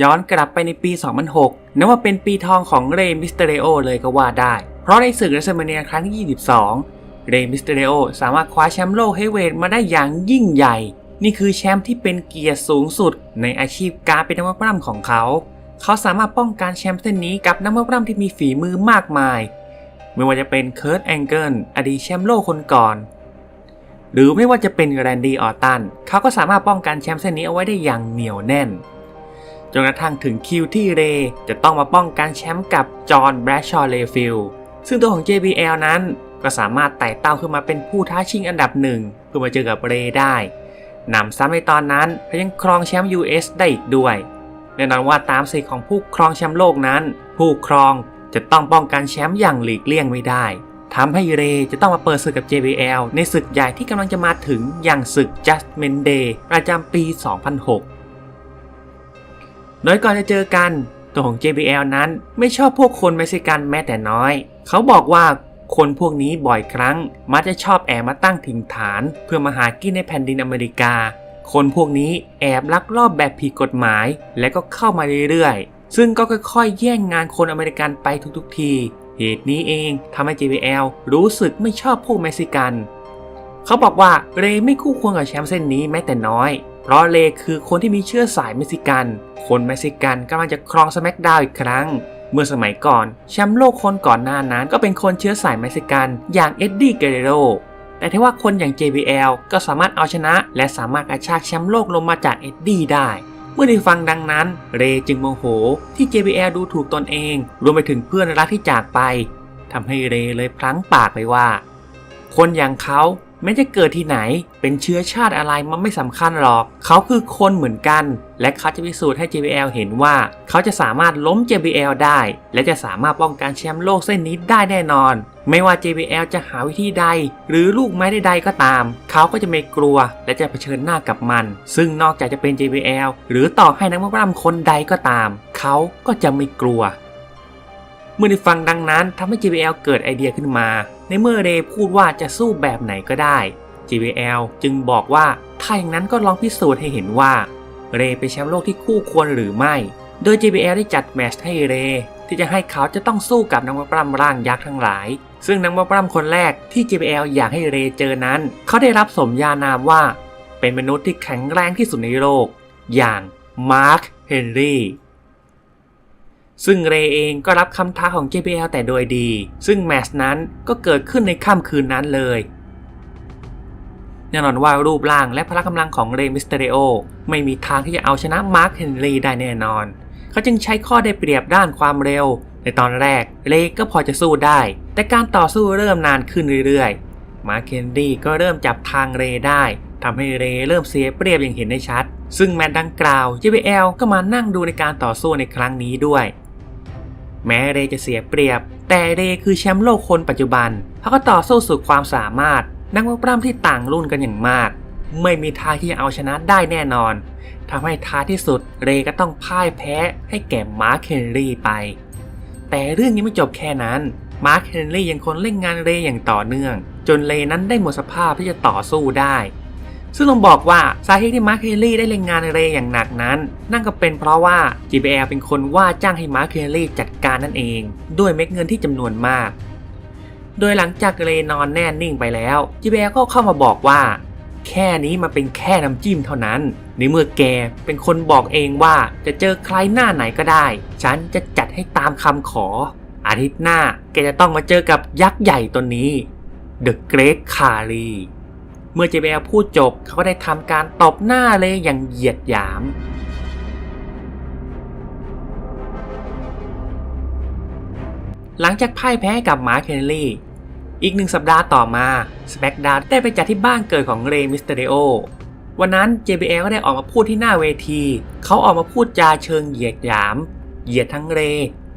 ย้อนกลับไปในปี 2006 นับว่าเป็นปีทองของเรย์มิสเตเรโอเลยก็ว่าได้ เพราะในศึกเรสเมเนียครั้งที่ 22 เรย์มิสเตเรโอสามารถคว้าแชมป์โลกเฮเวทมาได้อย่างยิ่งใหญ่ นี่คือแชมป์ที่เป็นเกียรติสูงสุด ในอาชีพการเป็นนักมวยปล้ำของเขา เขาสามารถป้องกันแชมป์เส้นนี้กับนักมวยปล้ำที่มีฝีมือมากมาย ไม่ว่าจะเป็นเคิร์ตแองเกิลอดีตแชมป์โลกคนก่อนหรือไม่ว่าจะเป็นแรนดี้ออตันเขาก็สามารถป้องกันแชมป์เส้นนี้เอาไว้ได้อย่างเหนียวแน่น จนกระทั่งถึงคิวที่เรจะต้องมาป้องกันแชมป์กับจอห์นแบรชชอร์เลฟิลซึ่งตัวของ JBL นั้นก็สามารถไต่เต้าขึ้นมาเป็นผู้ท้าชิงอันดับหนึ่งเพื่อมาเจอกับเรได้นำซ้ำในตอนนั้นเขายังครองแชมป์ US ได้อีกด้วยแน่นอนว่าตามสิทธิของผู้ครองแชมป์โลกนั้น ผู้ครองจะต้องป้องกันแชมป์อย่างหลีกเลี่ยงไม่ได้ทำให้เรจะต้องมาเปิดศึกกับ JBL ในศึกใหญ่ที่กำลังจะมาถึงอย่างศึก Judgment Day ประจำปี 2006 โดยก่อนจะเจอกัน ตัวของ JBL นั้นไม่ชอบพวกคนเม็กซิกันแม้แต่น้อย เขาบอกว่าคนพวกนี้บ่อยครั้ง มักจะชอบแอบมาตั้งถิ่นฐาน เพื่อมาหากินในแผ่นดินอเมริกา คนพวกนี้แอบลักลอบแบบผิดกฎหมาย และก็เข้ามาเรื่อยๆ ซึ่งก็ค่อยๆ แย่งงานคนอเมริกันไปทุกๆ ที เหตุนี้เองทำให้ JBL รู้สึกไม่ชอบพวกเม็กซิกัน เขาบอกว่าเรไม่คู่ควรกับแชมป์เส้นนี้แม้แต่น้อย เพราะเรย์คือคนที่มีเชื้อสายเม็กซิกัน คนเม็กซิกันกำลังจะครองสแมกดาวอีกครั้ง เมื่อสมัยก่อนแชมป์โลกคนก่อนหน้านั้นก็เป็นคนเชื้อสายเม็กซิกัน อย่างเอ็ดดี้เกเรโรแต่ทว่าคนอย่าง JBL ก็สามารถเอาชนะ และสามารถกระชากแชมป์โลกลงมาจากเอ็ดดี้ได้ เมื่อได้ฟังดังนั้น เรจึงโมโหที่ JBL ดูถูกตนเอง รวมไปถึงเพื่อนรักที่จากไปทำให้เรเลยพลั้งปากไปว่า คนอย่างเขา แม้จะเกิดที่ไหน เป็นเชื้อชาติอะไรมันไม่สำคัญหรอก เขาคือคนเหมือนกัน และเขาจะพิสูจน์ให้ JBL เห็นว่า เขาจะสามารถล้ม JBL ได้ และจะสามารถป้องกันแชมป์โลกเส้นนี้ได้แน่นอน ไม่ว่า JBL จะหาวิธีใด หรือลูกไม้ใดๆก็ตาม เขาก็จะไม่กลัวและจะเผชิญหน้ากับมัน ซึ่งนอกจากจะเป็น JBL หรือต่อให้นักมวยปล้ำคนใดก็ตาม เขาก็จะไม่กลัว เมื่อได้ฟังดังนั้นทำให้ JBL เกิดไอเดียขึ้นมา ในเมื่อเรย์พูดว่าจะสู้แบบไหนก็ได้ JBL จึงบอกว่าถ้าอย่างนั้นก็ลองพิสูจน์ให้เห็นว่า เรย์เป็นแชมป์โลกที่คู่ควรหรือไม่ โดย JBL ได้จัดแมชให้เรย์ที่จะให้เขาจะต้องสู้กับนักมวยปล้ำร่างยักษ์ทั้งหลาย ซึ่งนักมวยปล้ำคนแรกที่ JBL อยากให้เรย์เจอนั้น เขาได้รับสมญานามว่า เป็นมนุษย์ที่แข็งแรงที่สุดในโลก อย่างมาร์คเฮนรี่ ซึ่งเรเองก็รับคำท้าของ JBL แต่โดยดี ซึ่งแมชนั้นก็เกิดขึ้นในค่ำคืนนั้นเลยแน่นอนว่ารูปร่างและพละกำลังของเรมิสเตเรโอไม่มีทางที่จะเอาชนะมาร์คเฮนรีได้แน่นอน เขาจึงใช้ข้อได้เปรียบด้านความเร็ว ในตอนแรกเรก็พอจะสู้ได้ แต่การต่อสู้เริ่มนานขึ้นเรื่อยๆ มาร์คเฮนรีก็เริ่มจับทางเรได้ทำให้เรเริ่มเสียเปรียบอย่างเห็นได้ชัด ซึ่งแมตดังกล่าว JBL ก็มานั่งดูในการต่อสู้ในครั้งนี้ด้วย แม้เรจะเสียเปรียบ แต่เรคือแชมป์โลกคนปัจจุบันเขาก็ต่อสู้สุดความสามารถ นักมวยปล้ำที่ต่างรุ่นกันอย่างมาก ไม่มีทางที่จะเอาชนะได้แน่นอนทำให้ท้ายที่สุดเรก็ต้องพ่ายแพ้ให้แก่มาร์คเฮนรี่ไป แต่เรื่องนี้ไม่จบแค่นั้น มาร์คเฮนรี่ยังคงเล่นงานเรอย่างต่อเนื่อง จนเรนั้นได้หมดสภาพที่จะต่อสู้ได้ ซึ่งต้องบอกว่าสาเหตุที่มาร์คเฮนรี่ได้เล่นงานเรย์อย่างหนักนั้น นั่นก็เป็นเพราะว่า JBL เป็นคนว่าจ้างให้มาร์คเฮนรี่จัดการนั่นเอง ด้วยเม็ดเงินที่จำนวนมาก โดยหลังจากเรย์นอนแน่นิ่งไปแล้ว JBL ก็เข้ามาบอกว่า แค่นี้มาเป็นแค่น้ำจิ้มเท่านั้น ในเมื่อแกเป็นคนบอกเองว่าจะเจอใครหน้าไหนก็ได้ ฉันจะจัดให้ตามคำขอ อาทิตย์หน้าแกจะต้องมาเจอกับยักษ์ใหญ่ตัวนี้ The Great k เมื่อ JBL พูดจบเขาก็ได้ทำการตบหน้าเลยอย่างเหยียดหยาม หลังจากพ่ายแพ้กับหมาเคนลี่ อีกหนึ่งสัปดาห์ต่อมา s m a c k d o w n ได้ไปจัดที่บ้านเกิดของเรย์มิสเตเรโอวันนั้น JBL ก็ได้ออกมาพูดที่หน้าเวที เขาออกมาพูดจาเชิงเหยียดหยาม เหยียดทั้งเร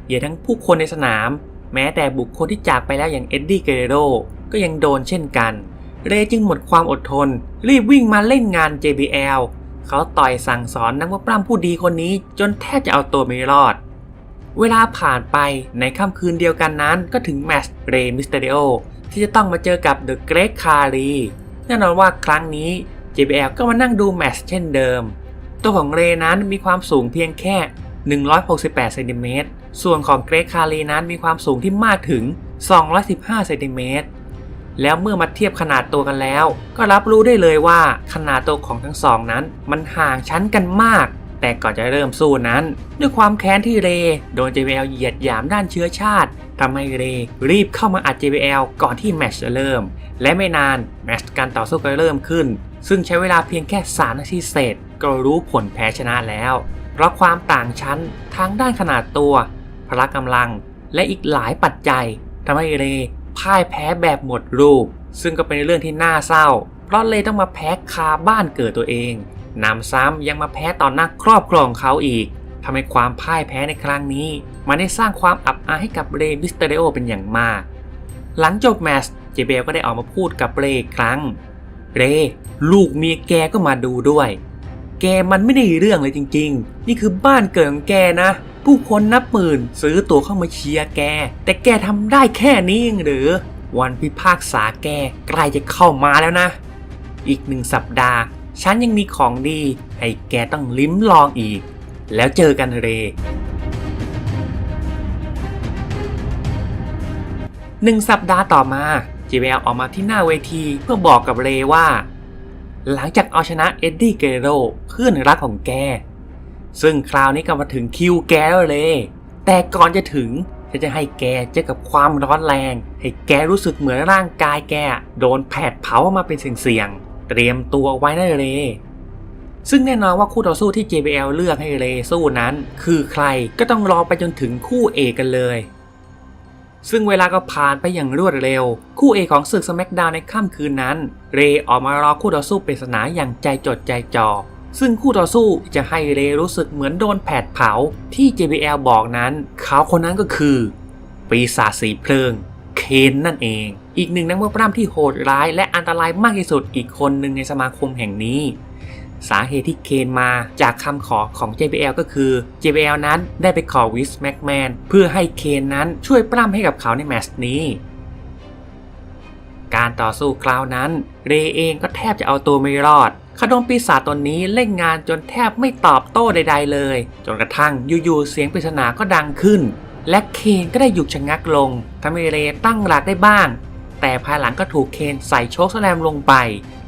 เหยียดทั้งผู้คนในสนาม แม้แต่บุคคลที่จากไปแล้วอย่างเอ็ดดี้ เกเรโรก็ยังโดนเช่นกัน เรย์จึงหมดความอดทน รีบวิ่งมาเล่นงาน JBL เขาต่อยสั่งสอนนักมวยปล้ำผู้ดีคนนี้จนแทบจะเอาตัวไม่รอด เวลาผ่านไปในค่ำคืนเดียวกันนั้นก็ถึงแมชเรย์มิสเตเรโอที่จะต้องมาเจอกับเดอะเกรกคารีแน่นอนว่าครั้งนี้ JBL ก็มานั่งดูแมชเช่นเดิม ตัวของเรย์นั้นมีความสูงเพียงแค่ 168เซนติเมตรส่วนของเกรกคารีนั้นมีความสูงที่มากถึง 215เซนติเมตร แล้วเมื่อมาเทียบขนาดตัวกันแล้ว ก็รับรู้ได้เลยว่าขนาดตัวของทั้งสองนั้น มันห่างชั้นกันมาก แต่ก่อนจะเริ่มสู้นั้น ด้วยความแค้นที่เรโดน JBL เหยียดหยามด้านเชื้อชาติทำให้เรรีบเข้ามาอัด JBL ก่อนที่แมชจะเริ่ม และไม่นานแมชการต่อสู้ก็เริ่มขึ้น ซึ่งใช้เวลาเพียงแค่3นาทีเศษ ก็รู้ผลแพ้ชนะแล้ว เพราะความต่างชั้นทั้งด้านขนาดตัว พละกำลัง และอีกหลายปัจจัยทำให้เร พ่ายแพ้แบบหมดรูป ซึ่งก็เป็นเรื่องที่น่าเศร้า เพราะเลต้องมาแพ้คาบ้านเกิดตัวเองนำซ้ำยังมาแพ้ต่อหน้าครอบครองเขาอีกทำให้ความพ่ายแพ้ในครั้งนี้ มันได้สร้างความอับอายให้กับเรมิสเตอริโอเป็นอย่างมาก หลังจบแมตช์เจเบลก็ได้ออกมาพูดกับเรอีกครั้ง เรลูกเมียแกก็มาดูด้วย แกมันไม่ได้เรื่องเลยจริง ๆ นี่คือบ้านเกิดของแกนะ ผู้คนนับหมื่นซื้อตั๋วเข้ามาเชียร์แก แต่แกทำได้แค่นี้เองหรือ วันพิพากษาแกใกล้จะเข้ามาแล้วนะ อีกหนึ่งสัปดาห์ ฉันยังมีของดี ให้แกต้องลิ้มลองอีก แล้วเจอกันเรหนึ่งสัปดาห์ต่อมาจีเวลออกมาที่หน้าเวทีเพื่อบอกกับเรว่า หลังจากเอาชนะเอ็ดดี้เกโรเพื่อนรักของแก ซึ่งคราวนี้ก็มาถึงคิวแกแล้วเลย แต่ก่อนจะถึงฉันจะให้แกเจอกับความร้อนแรง ให้แกรู้สึกเหมือนร่างกายแก โดนแผดเผามาเป็นเสี่ยงๆเตรียมตัวไว้ได้เลยซึ่งแน่นอนว่าคู่ต่อสู้ที่ JBL เลือกให้เรสู้นั้น คือใครก็ต้องรอไปจนถึงคู่เอกกันเลย ซึ่งเวลาก็ผ่านไปอย่างรวดเร็ว คู่เอกของศึกสแมกดาวในค่ำคืนนั้น เรออกมารอคู่ต่อสู้ปริศนาอย่างใจจดใจจ่อ ซึ่งคู่ต่อสู้จะให้เรรู้สึกเหมือนโดนแผดเผาที่ JBL บอกนั้น เขาคนนั้นก็คือ ปีศาจสีเพลิง เคนนั่นเอง อีกหนึ่งนักมวยปล้ำที่โหดร้ายและอันตรายมากที่สุดอีกคนหนึ่งในสมาคมแห่งนี้ สาเหตุที่เคนมาจากคำขอของ JBL ก็คือ JBL นั้นได้ไปขอวิสแม็กแมนเพื่อให้เคนนั้นช่วยปล้ำให้กับเขาในแมตช์นี้การต่อสู้คราวนั้น เรเองก็แทบจะเอาตัวไม่รอด ขนมปีศาจตนนี้เล่นงานจนแทบไม่ตอบโต้ใด ๆ เลย จนกระทั่งอยู่ๆเสียงปริศนาก็ดังขึ้น และเคนก็ได้หยุดชะงักลงทำให้เรตั้งหลักได้บ้าง แต่ภายหลังก็ถูกเคนใส่โชคสแลมลงไป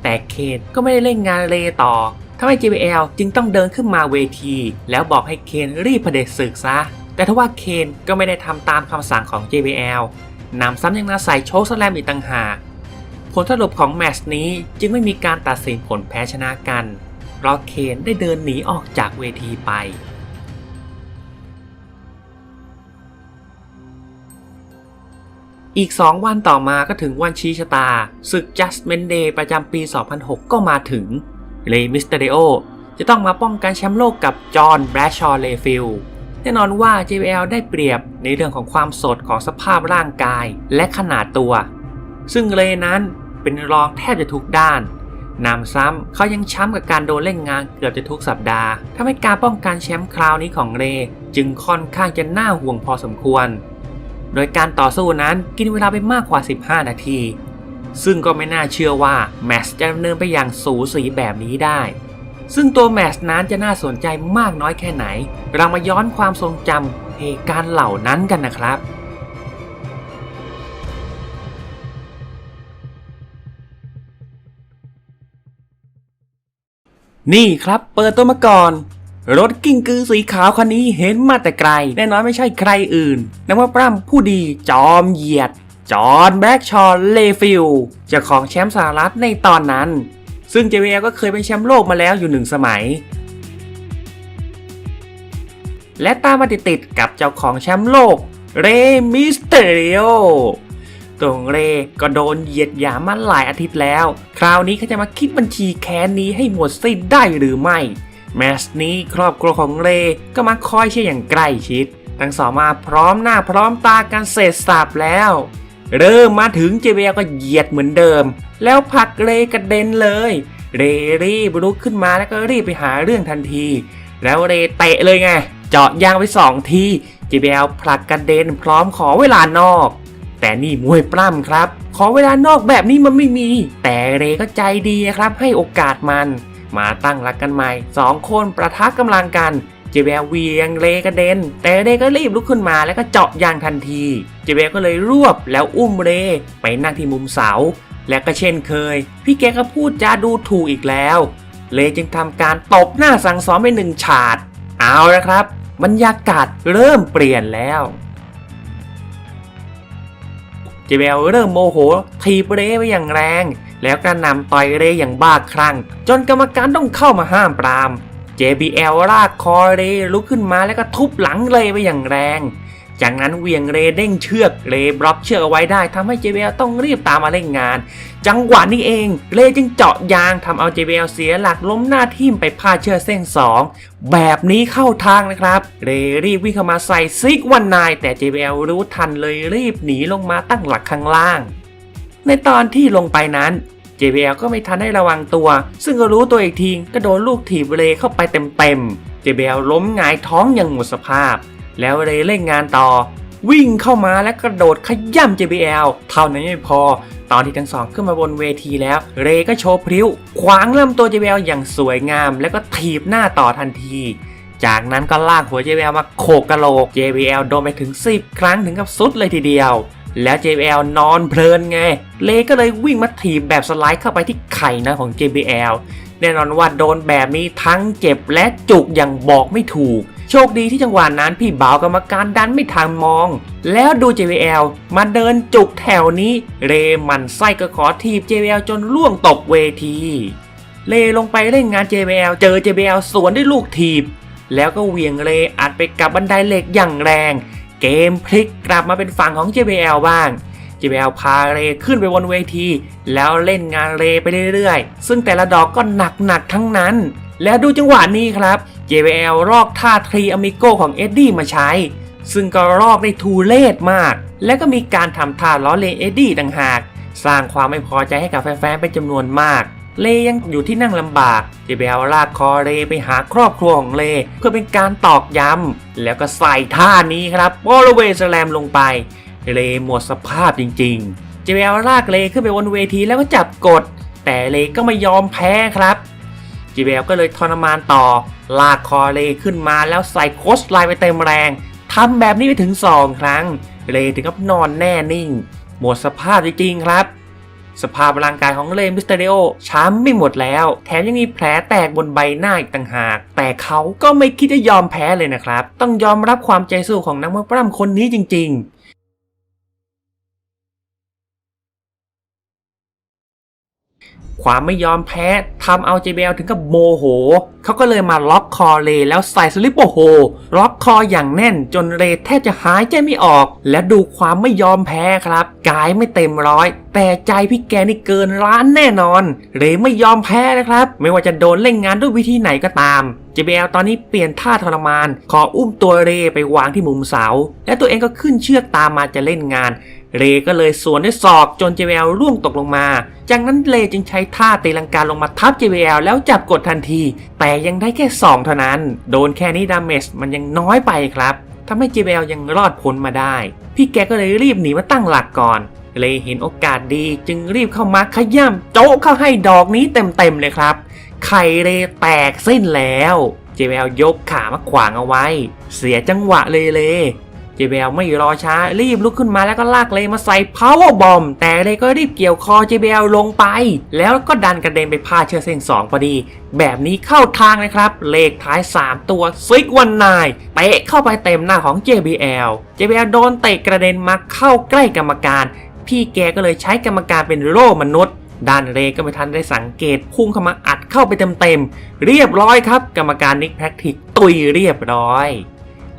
แต่เคนก็ไม่ได้เล่นงานเรต่อทำให้ JBL จึงต้องเดินขึ้นมาเวที แล้วบอกให้เคนรีบเผด็จศึกซะ แต่ทว่าเคนก็ไม่ได้ทำตามคำสั่งของ JBL นำซ้ำยังมาใส่โชคสแลมอีกต่างหาก ผลสรุปของแมตช์นี้จึงไม่มีการตัดสินผลแพ้ชนะกัน เพราะเคนได้เดินหนีออกจากเวทีไป อีก 2 วันต่อมาก็ถึงวันชี้ชะตาศึก Judgment Day ประจำปี 2006 ก็มาถึง เลมิสเตอริโอจะต้องมาป้องกันแชมป์โลกกับจอห์นแบรชชอร์เลฟิลแน่นอนว่า JBL ได้เปรียบในเรื่องของความสดของสภาพร่างกายและขนาดตัว ซึ่งเลนั้นเป็นรองแทบจะทุกด้านนำซ้ำเขายังช้ำกับการโดนเล่นงานเกือบจะทุกสัปดาห์ทำให้การป้องกันแชมป์คราวนี้ของเรจึงค่อนข้างจะน่าห่วงพอสมควร โดยการต่อสู้นั้นกินเวลาไปมากกว่า 15 นาที ซึ่งก็ไม่น่าเชื่อว่าแมตช์จะดำเนินไปอย่างสูสีแบบนี้ได้ ซึ่งตัวแมตช์นั้นจะน่าสนใจมากน้อยแค่ไหน เรามาย้อนความทรงจำเหตุการณ์เหล่านั้นกันนะครับ นี่ครับเปิดตัวมาก่อน รถกิ้งกือสีขาวคันนี้เห็นมาแต่ไกล แน่นอนไม่ใช่ใครอื่นนักว่าปล้ำผู้ดีจอมเหยียด จอห์นแบล็กชอร์เลฟิลเจ้าของแชมป์สหรัฐในตอนนั้น ซึ่ง JBL ก็เคยเป็นแชมป์โลกมาแล้วอยู่หนึ่งสมัย และตามมาติดๆกับเจ้าของแชมป์โลกเรมิสเตเรีย ตัวของเรก็โดนเหยียดหยามมาหลายอาทิตย์แล้ว คราวนี้เขาจะมาคิดบัญชีแค้นนี้ให้หมดสิ้นได้หรือไม่ แมตช์นี้ครอบครัวของเรก็มาคอยเชียร์อย่างใกล้ชิด ทั้งสองมาพร้อมหน้าพร้อมตากันเสร็จสับแล้ว เริ่มมาถึงเจเบลก็เหยียดเหมือนเดิม แล้วผลักเรกระเด็นเลย เรรีบลุกขึ้นมาแล้วก็รีบไปหาเรื่องทันที แล้วเรเตะเลยไง เจาะยางไปสองทีเจเบลผลักกระเด็นพร้อมขอเวลานอก แต่นี่มวยปล้ำครับ ขอเวลานอกแบบนี้มันไม่มี แต่เรก็ใจดีครับให้โอกาสมัน มาตั้งรักกันใหม่สองคนประทะกำลังกันเจเบลเวียงเรกระเด็น แต่เรก็รีบลุกขึ้นมาแล้วก็เจาะยางทันที เจเบลก็เลยรวบแล้วอุ้มเรไปนั่งที่มุมเสา และก็เช่นเคย พี่แกก็พูดจาดูถูกอีกแล้ว เลจึงทำการตบหน้าสั่งสอนไปหนึ่งฉาด เอาละครับ บรรยากาศเริ่มเปลี่ยนแล้ว เจเบลเริ่มโมโหทีบเรไปอย่างแรง แล้วก็นำต่อยเรอย่างบ้าคลั่ง จนกรรมการต้องเข้ามาห้ามปราม JBL ลากคอเรลุกขึ้นมาแล้วก็ทุบหลังเรไปอย่างแรง จากนั้นเวียงเรเด้งเชือกเรบล็อกเชือกเอาไว้ได้ทำให้ JBL ต้องรีบตามมาเล่นงาน จังหวะนี้เองเรจึงเจาะยางทำเอา JBL เสียหลักล้มหน้าทิ่มไปพาดเชือกเส้นสองแบบนี้เข้าทางนะครับเรรีบวิ่งเข้ามาใส่ซิกวันนายแต่ JBL รู้ทันเลยรีบหนีลงมาตั้งหลักข้างล่าง ในตอนที่ลงไปนั้น JBL ก็ไม่ทันได้ระวังตัว ซึ่งก็รู้ตัวอีกทีก็โดนลูกถีบเรเข้าไปเต็มๆ JBL ล้มหงายท้องอย่างหมดสภาพ แล้วเรเล่นงานต่อ วิ่งเข้ามาและกระโดดขย่ำ JBL เท่านั้นไม่พอ ตอนที่ทั้งสองขึ้นมาบนเวทีแล้ว เรก็โชว์พริ้ว ขวางลำตัว JBL อย่างสวยงาม แล้วก็ถีบหน้าต่อทันทีจากนั้นก็ลากหัว JBL มาโขกกะโหลก JBL โดนไปถึง 10 ครั้งถึงกับสุดเลยทีเดียว แล้ว JBL นอนเพลินไง เลก็เลยวิ่งมาถีบแบบสไลด์เข้าไปที่ไข่นะของ JBL แน่นอนว่าโดนแบบนี้ทั้งเจ็บและจุกอย่างบอกไม่ถูก โชคดีที่จังหวะนั้นพี่บ่าวกรรมการดันไม่ทันมอง แล้วดู JBL มาเดินจุกแถวนี้ เรมันไส้ก็ขอทีบ JBL จนล่วงตกเวที เลลงไปเล่นงาน JBL เจอ JBL สวนด้วยลูกทีบ แล้วก็เหวียงเลอัดไปกับบันไดเหล็กอย่างแรง เกมพลิกกลับมาเป็นฝั่งของ JBL บ้าง JBL พาเรขึ้นไปบนเวที แล้วเล่นงานเรไปเรื่อยๆ ซึ่งแต่ละดอกก็หนักๆทั้งนั้น แล้วดูจังหวะนี้ครับ JBL ลอกท่าทรีอ m มิโกของเอ็ดดี้มาใช้ ซึ่งก็ลอกได้ทูเลศมาก และก็มีการทำท่าล้อเลียนเอ็ดดี้ต่างหาก สร้างความไม่พอใจให้กับแฟนๆเป็นจำนวนมากเลยังอยู่ที่นั่งลำบาก เจเบลลากคอเลไปหาครอบครัวของเล เพื่อเป็นการตอกย้ำ แล้วก็ใส่ท่านี้ครับบอลเวสแลมลงไป เลหมดสภาพจริงๆ เจเบลลากเลขึ้นไปบนเวทีแล้วก็จับกด แต่เลก็ไม่ยอมแพ้ครับ จีเบลก็เลยทรมานต่อ ลากคอเลขึ้นมาแล้วใส่โคสไลน์ไปเต็มแรงทำแบบนี้ไปถึง 2 ครั้ง เลถึงกับนอนแน่นิ่ง หมดสภาพจริงๆครับ สภาพร่างกายของเลมิสเตอริโอช้ำไม่หมดแล้ว แถมยังมีแผลแตกบนใบหน้าอีกต่างหาก แต่เขาก็ไม่คิดจะยอมแพ้เลยนะครับ ต้องยอมรับความใจสู้ของนักมวยปล้ำคนนี้จริง ๆ ความไม่ยอมแพ้ทำเอา JBL ถึงกับโมโห เขาก็เลยมาล็อกคอเลแล้วใส่สลิปโอโห ล็อกคออย่างแน่นจนเรแทบจะหายใจไม่ออก และดูความไม่ยอมแพ้ครับ กายไม่เต็มร้อย แต่ใจพี่แกนี่เกินล้านแน่นอนเรไม่ยอมแพ้นะครับ ไม่ว่าจะโดนเล่นงานด้วยวิธีไหนก็ตาม JBL ตอนนี้เปลี่ยนท่าทรมาน ขออุ้มตัวเรไปวางที่มุมเสา และตัวเองก็ขึ้นเชือกตามมาจะเล่นงาน เรก็เลยสวนด้วยศอกจน JBL ร่วงตกลงมา จากนั้นเลจึงใช้ท่าตีลังกาลงมาทับ JBL แล้วจับกดทันที แต่ยังได้แค่ 2 เท่านั้น โดนแค่นี้ดาเมจมันยังน้อยไปครับทำให้ JBL ยังรอดพ้นมาได้ พี่แกก็เลยรีบหนีมาตั้งหลักก่อนเลเห็นโอกาสดีจึงรีบเข้ามาขย่ำโจ๊กเข้าให้ดอกนี้เต็มๆเลยครับ ไข่เรแตกสิ้นแล้ว JBL ยกขามาขวางเอาไว้ เสียจังหวะเลยเลย เจเบลไม่รอช้ารีบลุกขึ้นมาแล้วก็ลากเลมาใส่ power bomb แต่เลก็รีบเกี่ยวคอเจเบลลงไป แล้วก็ดันกระเด็นไปพาดเชือกเส้นสองพอดี แบบนี้เข้าทางเลยครับ เลขท้าย 3 ตัวซิกวันนายเตะเข้าไปเต็มหน้าของ JBL JBL โดนเตะกระเด็นมาเข้าใกล้กรรมการ พี่แกก็เลยใช้กรรมการเป็นโล่มนุษย์ด้านเรก็ไม่ทันได้สังเกตพุ่งเข้ามาอัดเข้าไปเต็มๆเรียบร้อยครับ กรรมการนิกแพคทิกตุยเรียบร้อย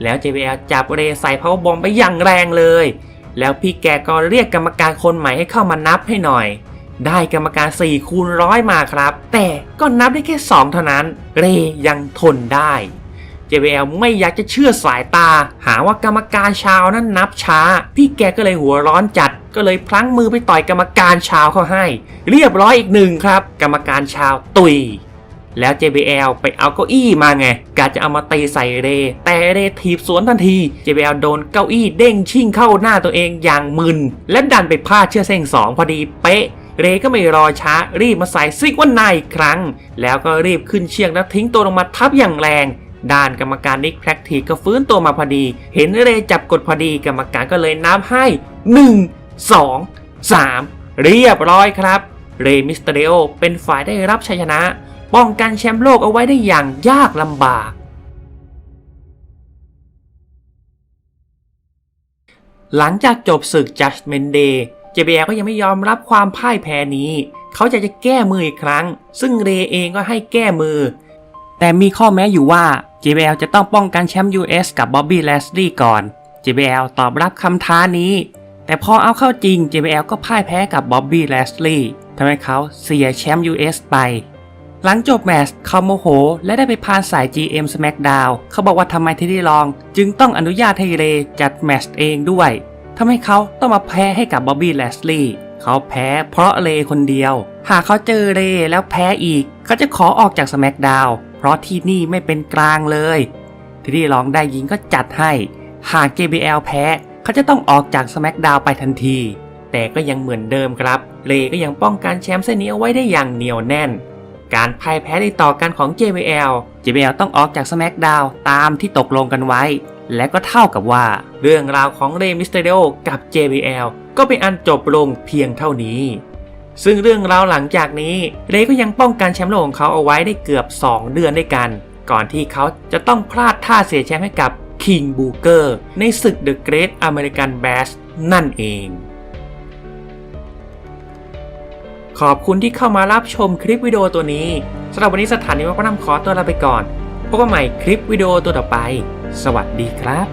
แล้ว JBL จับเรใส่เพาบอมไปอย่างแรงเลย แล้วพี่แกก็เรียกกรรมการคนใหม่ให้เข้ามานับให้หน่อย ได้กรรมการ 4 คูณร้อยมาครับ แต่ก็นับได้แค่ 2 เท่านั้น เรยังทนได้ JBL ไม่อยากจะเชื่อสายตา หาว่ากรรมการชาวนั้นนับช้า พี่แกก็เลยหัวร้อนจัด ก็เลยพลั้งมือไปต่อยกรรมการชาวเขาให้ เรียบร้อยอีกหนึ่งครับ กรรมการชาวตุย แล้ว JBL ไปเอาเก้าอี้มาไงกะจะเอามาตีใส่เร แต่เรถีบสวนทันที JBL โดนเก้าอี้เด้งชิ่งเข้าหน้าตัวเองอย่างมึน และดันไปพลาดเชือกเส้นสองพอดีเป๊ะ เรก็ไม่รอช้ารีบมาใส่ซิกวันนายอีกครั้ง แล้วก็รีบขึ้นเชือกแล้วทิ้งตัวลงมาทับอย่างแรงด้านกรรมการนิกแพคทีก็ฟื้นตัวมาพอดี เห็นเรจับกดพอดีกรรมการก็เลยนับให้ 1 2 3 เรียบร้อยครับ เรมิสเตอริโอเป็นฝ่ายได้รับชัยชนะ ป้องกันแชมป์โลกเอาไว้ได้อย่างยากลำบาก หลังจากจบศึก Judgment Day JBL ก็ยังไม่ยอมรับความพ่ายแพ้นี้ เขาจะจะแก้มืออีกครั้ง ซึ่งเรเองก็ให้แก้มือ แต่มีข้อแม้อยู่ว่า JBL จะต้องป้องกันแชมป์ US กับ Bobby Lashley ก่อน JBL ตอบรับคำท้านี้ แต่พอเอาเข้าจริง JBL ก็พ่ายแพ้กับ Bobby Lashley ทำให้เขาเสียแชมป์ US ไป หลังจบแมตช์เขาโมโห และได้ไปพานสาย GM SmackDown เขาบอกว่าทำไมเทดดี้ลอง จึงต้องอนุญาตให้เรย์จัดแมตช์เองด้วยทำให้เขาต้องมาแพ้ให้กับบ๊อบบี้แลสลีย์เขาแพ้เพราะเรคนเดียว หากเขาเจอเรแล้วแพ้อีก เขาจะขอออกจาก SmackDown เพราะที่นี่ไม่เป็นกลางเลยเทดดี้ลองได้ยิงก็จัดให้ หาก JBL แพ้เขาจะต้องออกจาก SmackDown ไปทันที แต่ก็ยังเหมือนเดิมครับ เรก็ยังป้องกันแชมป์เส้นนี้เอาไว้ได้อย่างเหนียวแน่น การพ่ายแพ้ติดต่อกันของ JBL JBL ต้องออกจาก SmackDown ตามที่ตกลงกันไว้ และก็เท่ากับว่า เรื่องราวของเรมิสเต r ร o กับ JBL ก็เป็นอันจบลงเพียงเท่านี้ ซึ่งเรื่องราวหลังจากนี้เรย์ก็ยังป้องกันแชมป์โลกของเขาเอาไว้ได้เกือบ 2 เดือนด้วยกัน ก่อนที่เขาจะต้องพลาดท่าเสียแชมป์ให้กับ King Booker ในศึก The Great American Bash นั่นเอง ขอบคุณที่เข้ามารับชมคลิปวิดีโอตัวนี้สำหรับวันนี้สถานีวัฒนธรรมขอตัวลาไปก่อนพบกันใหม่คลิปวิดีโอตัวต่อไป สวัสดีครับ